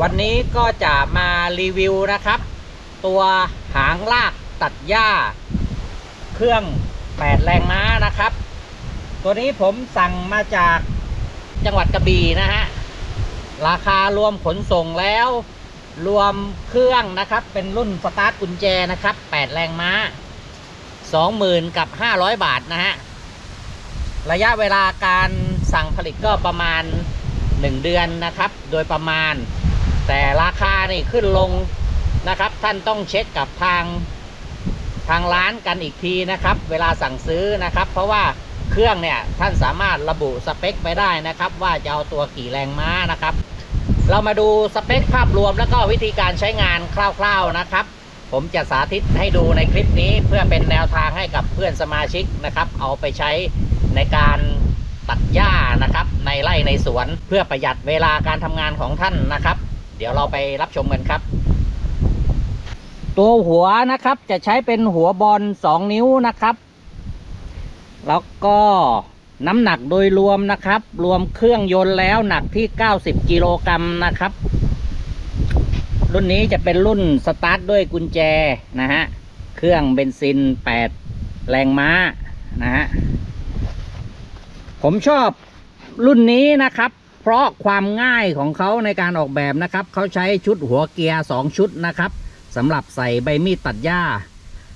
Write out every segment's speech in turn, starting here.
วันนี้ก็จะมารีวิวนะครับ ตัวหางลากตัดหญ้า เครื่อง 8 แรงม้านะครับ ตัวนี้ผมสั่งมาจากจังหวัดกระบี่นะฮะ ราคารวมขนส่งแล้ว รวมเครื่องนะครับ เป็นรุ่นสตาร์ทกุญแจนะครับ 8 แรงม้า 20,000 กับ 500 บาทนะฮะ ระยะเวลาการสั่งผลิตก็ประมาณ 1 เดือนนะครับ โดยประมาณ แต่ราคานี่ขึ้นลงนะครับ ท่านต้องเช็คกับทางทางร้านกันอีกทีนะครับ เวลาสั่งซื้อนะครับ เพราะว่าเครื่องเนี่ยท่านสามารถระบุสเปคไปได้นะครับ ว่าจะเอาตัวกี่แรงม้านะครับ เรามาดูสเปคภาพรวมแล้วก็วิธีการใช้งานคร่าว ๆนะครับ ผมจะสาธิตให้ดูในคลิปนี้เพื่อเป็นแนวทางให้กับเพื่อนสมาชิกนะครับ เอาไปใช้ในการตัดหญ้านะครับ ในไร่ในสวนเพื่อประหยัดเวลาการทำงานของท่านนะครับ เดี๋ยวเราไปรับชมกันครับ ตัวหัวนะครับจะใช้เป็นหัวบอล2นิ้วนะครับ แล้วก็น้ำหนักโดยรวมนะครับ รวมเครื่องยนต์แล้วหนักที่ 90 กิโลกรัมนะครับ รุ่นนี้จะเป็นรุ่นสตาร์ทด้วยกุญแจนะฮะ เครื่องเบนซิน 8 แรงม้านะฮะ ผมชอบรุ่นนี้นะครับ เพราะความง่ายของเขาในการออกแบบนะครับเขาใช้ชุดหัวเกียร์ 2 ชุดนะครับสำหรับใส่ใบมีดตัดหญ้า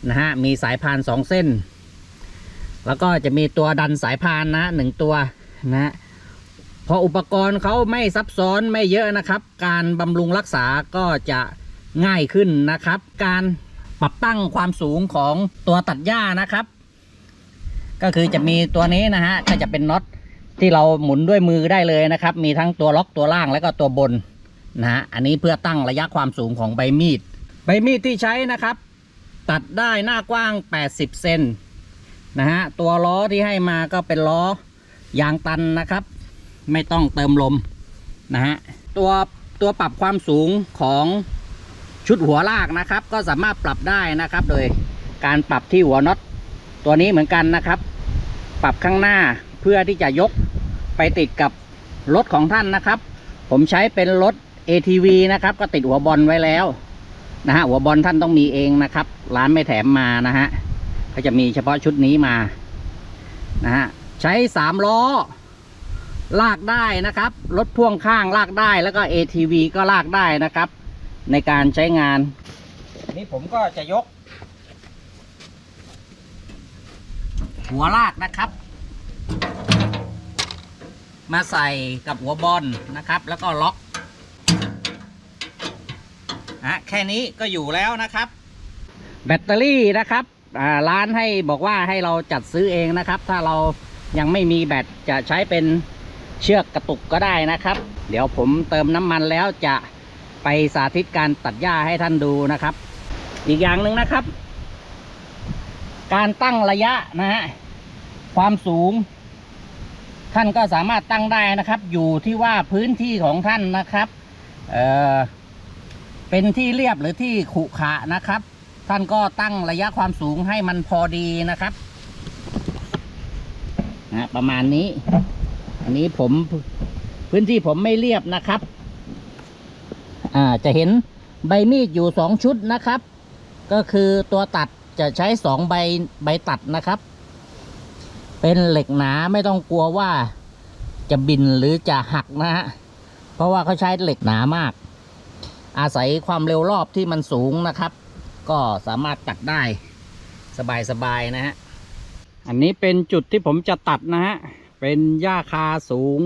นะฮะมีสายพาน 2 เส้น แล้วก็จะมีตัวดันสายพานนะหนึ่งตัวนะฮะพออุปกรณ์เขาไม่ซับซ้อนไม่เยอะนะครับ การบำรุงรักษาก็จะง่ายขึ้นนะครับ การปรับตั้งความสูงของตัวตัดหญ้านะครับ ก็คือจะมีตัวนี้นะฮะก็จะเป็นน็อต ที่เราหมุนด้วยมือได้เลยนะครับ มีทั้งตัวล็อกตัวล่างแล้วก็ตัวบนนะฮะอันนี้เพื่อตั้งระยะความสูงของใบมีด ใบมีดที่ใช้นะครับ ตัดได้หน้ากว้าง 80 เซนนะฮะตัวล้อที่ให้มาก็เป็นล้อยางตันนะครับ ไม่ต้องเติมลมนะฮะตัวตัวปรับความสูงของชุดหัวลากนะครับ ก็สามารถปรับได้นะครับ โดยการปรับที่หัวน็อตตัวนี้เหมือนกันนะครับ ปรับข้างหน้าเพื่อที่จะยก ไปติดกับรถของท่านนะครับ ผมใช้เป็นรถ ATV นะครับ ก็ติดหัวบอลไว้แล้วนะฮะหัวบอลท่านต้องมีเองนะครับ ร้านไม่แถมมานะฮะเขาจะมีเฉพาะชุดนี้มานะฮะใช้สามล้อ ลากได้นะครับ รถพ่วงข้างลากได้แล้วก็ ATV ก็ลากได้นะครับ ในการใช้งาน นี่ผมก็จะยก หัวลากนะครับ มาใส่กับหัวบอลนะครับ แล้วก็ล็อกนะแค่นี้ก็อยู่แล้วนะครับ แบตเตอรี่นะครับร้านให้บอกว่าให้เราจัดซื้อเองนะครับ ถ้าเรายังไม่มีแบตจะใช้เป็นเชือกกระตุกก็ได้นะครับ เดี๋ยวผมเติมน้ำมันแล้วจะไปสาธิตการตัดหญ้าให้ท่านดูนะครับ อีกอย่างหนึ่งนะครับ การตั้งระยะนะฮะความสูง ท่านก็สามารถตั้งได้นะครับ อยู่ที่ว่าพื้นที่ของท่านนะครับเออเป็นที่เรียบหรือที่ขุขะนะครับ ท่านก็ตั้งระยะความสูงให้มันพอดีนะครับนะประมาณนี้ อันนี้ผมพื้นที่ผมไม่เรียบนะครับ อ่าจะเห็นใบมีดอยู่สองชุดนะครับ ก็คือตัวตัดจะใช้สองใบใบตัดนะครับ เป็นเหล็กหนาไม่ต้องกลัวว่าจะบินหรือจะหักนะฮะ เพราะว่าเขาใช้เหล็กหนามาก อาศัยความเร็วรอบที่มันสูงนะครับ ก็สามารถตัดได้สบายๆนะฮะ อันนี้เป็นจุดที่ผมจะตัดนะฮะ เป็นหญ้าคาสูง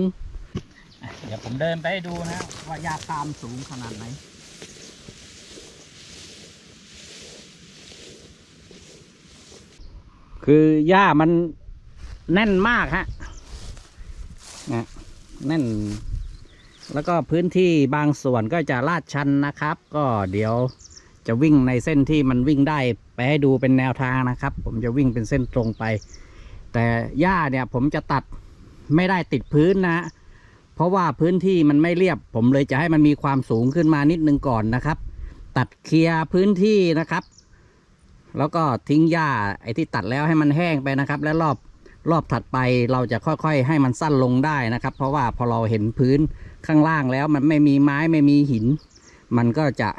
เดี๋ยวผมเดินไปให้ดูนะว่าหญ้าคามสูงขนาดไหนคือหญ้ามัน แน่นมากฮะนะแน่น แล้วก็พื้นที่บางส่วนก็จะลาดชันนะครับ ก็เดี๋ยวจะวิ่งในเส้นที่มันวิ่งได้ไปให้ดูเป็นแนวทางนะครับ ผมจะวิ่งเป็นเส้นตรงไป แต่หญ้าเนี่ยผมจะตัดไม่ได้ติดพื้นนะฮะเพราะว่าพื้นที่มันไม่เรียบ ผมเลยจะให้มันมีความสูงขึ้นมานิดนึงก่อนนะครับ ตัดเคลียร์พื้นที่นะครับ แล้วก็ทิ้งหญ้าไอ้ที่ตัดแล้วให้มันแห้งไปนะครับ และรอบ รอบถัดไปเราจะค่อยๆ ให้มันสั้นลงได้นะครับ เพราะว่าพอเราเห็นพื้นข้างล่างแล้วมันไม่มีไม้ไม่มีหิน มันก็จะ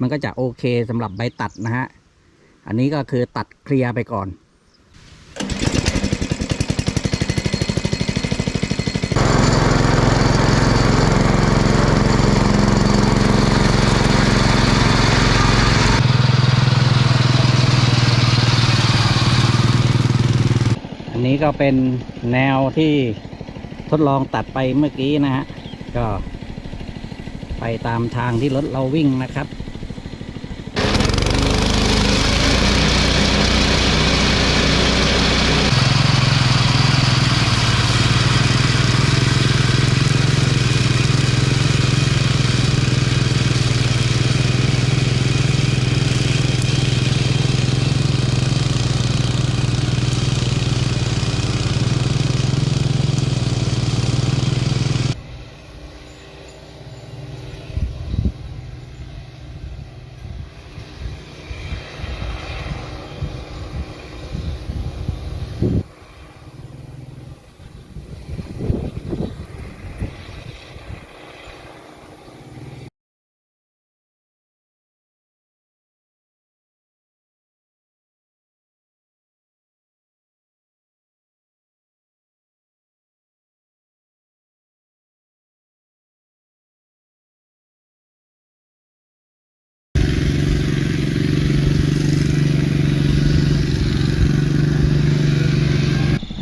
มันก็จะโอเคสำหรับใบตัดนะฮะ อันนี้ก็คือตัดเคลียร์ไปก่อน อั นี้ก็เป็นแนวที่ทดลองตัดไปเมื่อกี้นะฮะ ก็ไปตามทางที่รถเราวิ่งนะครับ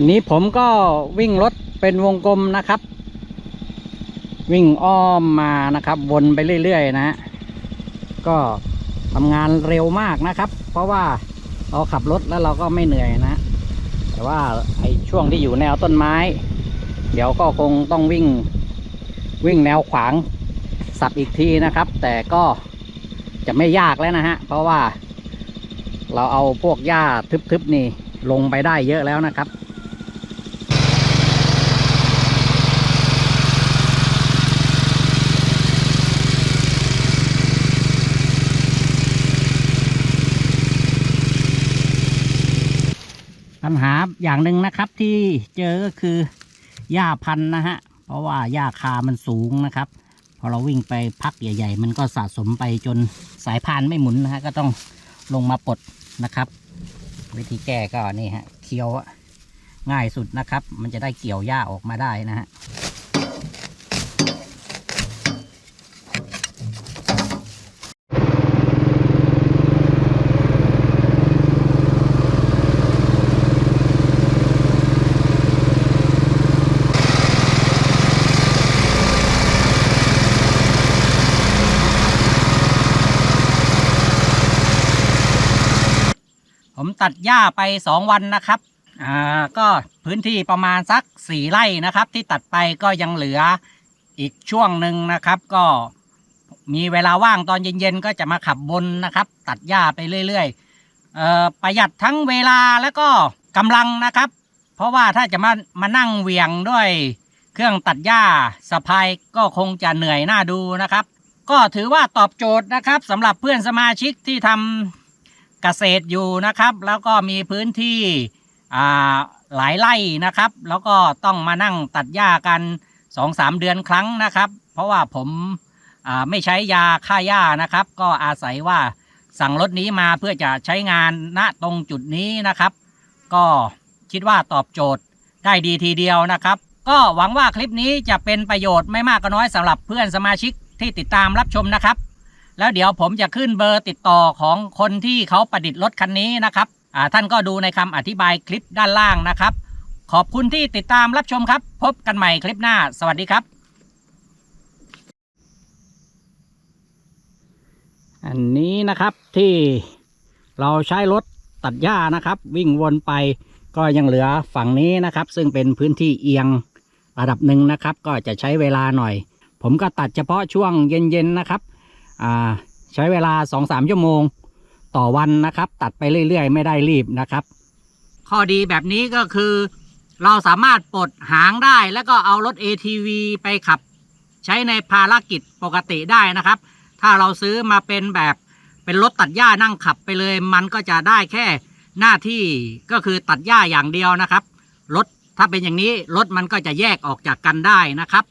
นนี้ผมก็วิ่งรถเป็นวงกลมนะครับ วิ่งอ้อมมานะครับ วนไปเรื่อยๆนะฮะก็ทำงานเร็วมากนะครับ เพราะว่าเราขับรถแล้วเราก็ไม่เหนื่อยนะ แต่ว่าไอ้ช่วงที่อยู่แนวต้นไม้ เดี๋ยวก็คงต้องวิ่งวิ่งแนวขวางสับอีกทีนะครับ แต่ก็จะไม่ยากแล้วนะฮะ เพราะว่าเราเอาพวกหญ้าทึบๆนี่ลงไปได้เยอะแล้วนะครับ อย่างหนึ่งนะครับที่เจอก็คือหญ้าพันธุ์นะฮะ เพราะว่าหญ้าคามันสูงนะครับ พอเราวิ่งไปพักใหญ่ ๆ มันก็สะสมไปจนสายพานไม่หมุนนะฮะก็ต้องลงมาปลดนะครับ วิธีแก้ก็นี่ฮะเคี้ยวอะง่ายสุดนะครับ มันจะได้เกี่ยวหญ้าออกมาได้นะฮะ ตัดหญ้าไปสองวันนะครับอ่าก็พื้นที่ประมาณสักสี่ไร่นะครับ ที่ตัดไปก็ยังเหลืออีกช่วงหนึ่งนะครับ ก็มีเวลาว่างตอนเย็นๆก็จะมาขับบนนะครับ ตัดหญ้าไปเรื่อยๆเอ่อประหยัดทั้งเวลาแล้วก็กำลังนะครับ เพราะว่าถ้าจะมามานั่งเวียงด้วยเครื่องตัดหญ้าสะพายก็คงจะเหนื่อยหน้าดูนะครับ ก็ถือว่าตอบโจทย์นะครับสำหรับเพื่อนสมาชิกที่ทำ เกษตรอยู่นะครับ แล้วก็มีพื้นที่หลายไร่นะครับ แล้วก็ต้องมานั่งตัดหญ้ากันสองสามเดือนครั้งนะครับ เพราะว่าผมาไม่ใช้ยาฆ่าหญ้านะครับ ก็อาศัยว่าสั่งรถนี้มาเพื่อจะใช้งานณตรงจุดนี้นะครับ ก็คิดว่าตอบโจทย์ได้ดีทีเดียวนะครับ ก็หวังว่าคลิปนี้จะเป็นประโยชน์ไม่มากก็น้อยสำหรับเพื่อนสมาชิกที่ติดตามรับชมนะครับ แล้วเดี๋ยวผมจะขึ้นเบอร์ติดต่อของคนที่เขาประดิษฐ์รถคันนี้นะครับอ่าท่านก็ดูในคำอธิบายคลิปด้านล่างนะครับ ขอบคุณที่ติดตามรับชมครับ พบกันใหม่คลิปหน้า สวัสดีครับ อันนี้นะครับที่เราใช้รถตัดหญ้านะครับ วิ่งวนไปก็ยังเหลือฝั่งนี้นะครับ ซึ่งเป็นพื้นที่เอียงระดับหนึ่งนะครับ ก็จะใช้เวลาหน่อย ผมก็ตัดเฉพาะช่วงเย็นๆนะครับ ใช้เวลา 2-3 ชั่วโมง ต่อวันนะครับ ตัดไปเรื่อย ๆ ไม่ได้รีบนะครับ ข้อดีแบบนี้ก็คือ เราสามารถปลดหางได้แล้วก็เอารถ ATV ไปขับ ใช้ในภารกิจปกติได้นะครับ ถ้าเราซื้อมาเป็นแบบเป็นรถตัดหญ้านั่งขับไปเลย มันก็จะได้แค่หน้าที่ก็คือตัดหญ้าอย่างเดียวนะครับรถถ้าเป็นอย่างนี้รถมันก็จะแยกออกจากกันได้นะครับ